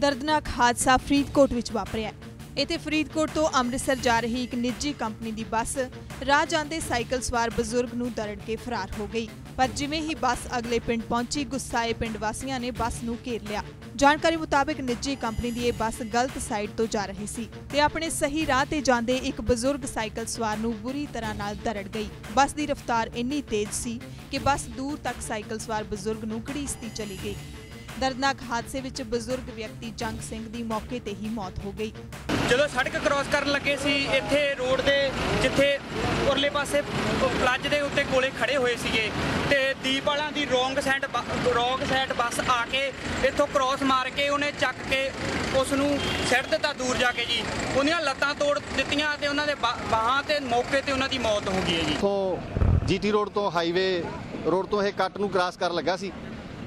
ਦਰਦਨਾਕ ਹਾਦਸਾ ਫਰੀਦਕੋਟ ਵਿੱਚ ਵਾਪਰਿਆ ਇੱਥੇ ਫਰੀਦਕੋਟ ਤੋਂ ਅੰਮ੍ਰਿਤਸਰ ਜਾ ਰਹੀ ਇੱਕ ਨਿੱਜੀ ਕੰਪਨੀ ਦੀ ਬੱਸ ਰਾਹ ਜਾਂਦੇ ਸਾਈਕਲ ਸਵਾਰ ਬਜ਼ੁਰਗ ਨੂੰ ਦਰੜ ਕੇ ਫਰਾਰ ਹੋ ਗਈ। ਪਰ ਜਿਵੇਂ ਹੀ ਬੱਸ ਅਗਲੇ ਪਿੰਡ ਪਹੁੰਚੀ, ਗੁੱਸਾਏ ਪਿੰਡ ਵਾਸੀਆਂ ਨੇ ਬੱਸ ਨੂੰ ਘੇਰ ਲਿਆ। ਜਾਣਕਾਰੀ ਮੁਤਾਬਕ ਨਿੱਜੀ ਕੰਪਨੀ ਦੀ ਇਹ ਬੱਸ ਗਲਤ ਸਾਈਡ ਤੋਂ ਜਾ ਰਹੀ ਸੀ ਤੇ ਆਪਣੇ ਸਹੀ ਰਾਹ ਤੇ ਜਾਂਦੇ ਇੱਕ ਬਜ਼ੁਰਗ ਸਾਈਕਲ ਸਵਾਰ ਨੂੰ ਬੁਰੀ ਤਰ੍ਹਾਂ ਨਾਲ ਦਰੜ ਗਈ। ਬੱਸ ਦੀ ਰਫ਼ਤਾਰ ਇੰਨੀ ਤੇਜ਼ ਸੀ ਕਿ ਬੱਸ ਦੂਰ ਤੱਕ ਸਾਈਕਲ ਸਵਾਰ ਬਜ਼ੁਰਗ ਨੂੰ ਘੜੀਸਦੀ ਚਲੀ ਗਈ। ਦਰਦਨਾਕ ਹਾਦਸੇ ਵਿੱਚ ਬਜ਼ੁਰਗ ਵਿਅਕਤੀ ਜੰਗ ਸਿੰਘ ਦੀ ਮੌਕੇ ਤੇ ਹੀ ਮੌਤ ਹੋ ਗਈ। ਜਦੋਂ ਸੜਕ ਕ੍ਰਾਸ ਕਰਨ ਲੱਗੇ ਸੀ। ਇੱਥੇ ਰੋਡ ਦੇ ਜਿੱਥੇ ਉਰਲੇ ਪਾਸੇ ਪਲੱਜ ਦੇ ਉੱਤੇ ਕੋਲੇ ਖੜੇ ਹੋਏ ਸੀਗੇ। ਤੇ ਦੀਪ ਵਾਲਾਂ ਦੀ wrong side wrong side bus ਆ ਕੇ ਇੱਥੋਂ ਕ੍ਰਾਸ ਮਾਰ ਕੇ ਉਹਨੇ ਚੱਕ ਕੇ ਉਸ ਨੂੰ ਸਿੱਟ ਦਿੱਤਾ ਦੂਰ ਜਾ ਕੇ ਜੀ ਉਹਦੀਆਂ ਲੱਤਾਂ ਤੋੜ ਦਿੱਤੀਆਂ ਤੇ ਉਹਨਾਂ ਦੇ ਬਾਹਾਂ ਤੇ ਮੌਕੇ ਤੇ ਉਹਨਾਂ ਦੀ ਮੌਤ ਹੋ ਗਈ ਹੈ ਜੀ। ਤੋਂ ਜੀਟੀ ਰੋਡ ਤੋਂ ਹਾਈਵੇ ਰੋਡ ਤੋਂ ਇਹ ਕੱਟ ਨੂੰ ਕ੍ਰਾਸ ਕਰਨ ਲੱਗਾ ਸੀ।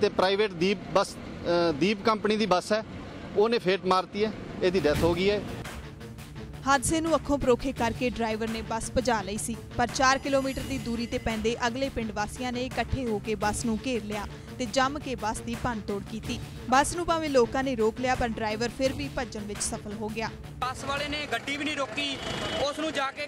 ਤੇ ਪ੍ਰਾਈਵੇਟ ਦੀਪ ਬੱਸ ਦੀਪ ਕੰਪਨੀ ਦੀ ਬੱਸ ਹੈ, ਉਹਨੇ ਫੇਟ ਮਾਰਤੀ ਹੈ, ਇਹਦੀ ਡੈਥ ਹੋ ਗਈ ਹੈ। ਹਾਦਸੇ ਨੂੰ ਅੱਖੋਂ ਪਰੋਖੇ ਕਰਕੇ ਡਰਾਈਵਰ ਨੇ ਬੱਸ ਭਜਾ ਲਈ ਸੀ ਪਰ 4 ਕਿਲੋਮੀਟਰ ਦੀ ਦੂਰੀ ਤੇ ਪੈਂਦੇ ਅਗਲੇ ਪਿੰਡ ਵਾਸੀਆਂ ਨੇ ਇਕੱਠੇ ਹੋ ਕੇ ਬੱਸ ਨੂੰ ਘੇਰ ਲਿਆ ਤੇ ਜੰਮ ਕੇ ਬੱਸ ਦੀ ਭੰਨਤੋੜ ਕੀਤੀ। ਬੱਸ ਨੂੰ ਭਾਵੇਂ ਲੋਕਾਂ ਨੇ ਰੋਕ ਲਿਆ ਪਰ ਡਰਾਈਵਰ ਫਿਰ ਵੀ ਭੱਜਣ ਵਿੱਚ ਸਫਲ ਹੋ ਗਿਆ। ਬੱਸ ਵਾਲੇ ਨੇ ਗੱਡੀ ਵੀ ਨਹੀਂ ਰੋਕੀ ਉਸ ਨੂੰ ਜਾ ਕੇ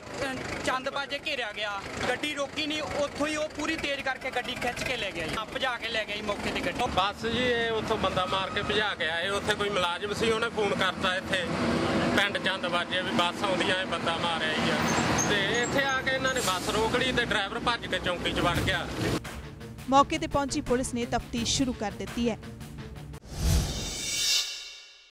ਚੰਦ ਬਾਜੇ ਘੇਰਿਆ ਗਿਆ। ਗੱਡੀ ਰੋਕੀ ਨਹੀਂ ਉੱਥੋਂ ਹੀ ਉਹ ਪੂਰੀ ਤੇਜ਼ ਕਰਕੇ ਗੱਡੀ ਖਿੱਚ ਕੇ ਲੈ ਗਿਆ ਜੀ। ਭਜਾ ਕੇ ਲੈ ਗਿਆ ਜੀ ਮੌਕੇ ਤੇ ਗੱਡੀ। ਬੱਸ ਜੀ ਇਹ ਉੱਥੋਂ ਬੰਦਾ ਮਾਰ ਕੇ ਭਜਾ ਕੇ ਆਏ ਉੱਥੇ ਕੋਈ ਮੁਲਾਜ਼ਮ ਸੀ ਉਹਨੇ ਫੋਨ ਕਰਤਾ ਇੱਥੇ। ਪਿੰਡ ਚੰਦ ਵੀ ਬੱਸ ਆਉਂਦੀ ਆ ਬੰਦਾ ਮਾਰਿਆ ਹੀ ਆ। ਤੇ ਇੱਥੇ ਆ ਕੇ ਇਹਨਾਂ ਨੇ ਬੱਸ ਰੋਕ ਲਈ ਤੇ ਡਰਾਈਵਰ ਭੱਜ ਕੇ ਚੌਂਕੀ 'ਚ ਵੜ ਗਿਆ। ਮੌਕੇ ਤੇ ਪਹੁੰਚੀ ਪੁਲਿਸ ਨੇ ਤਫਤੀਸ਼ ਸ਼ੁਰੂ ਕਰ ਦਿੱਤੀ ਹੈ।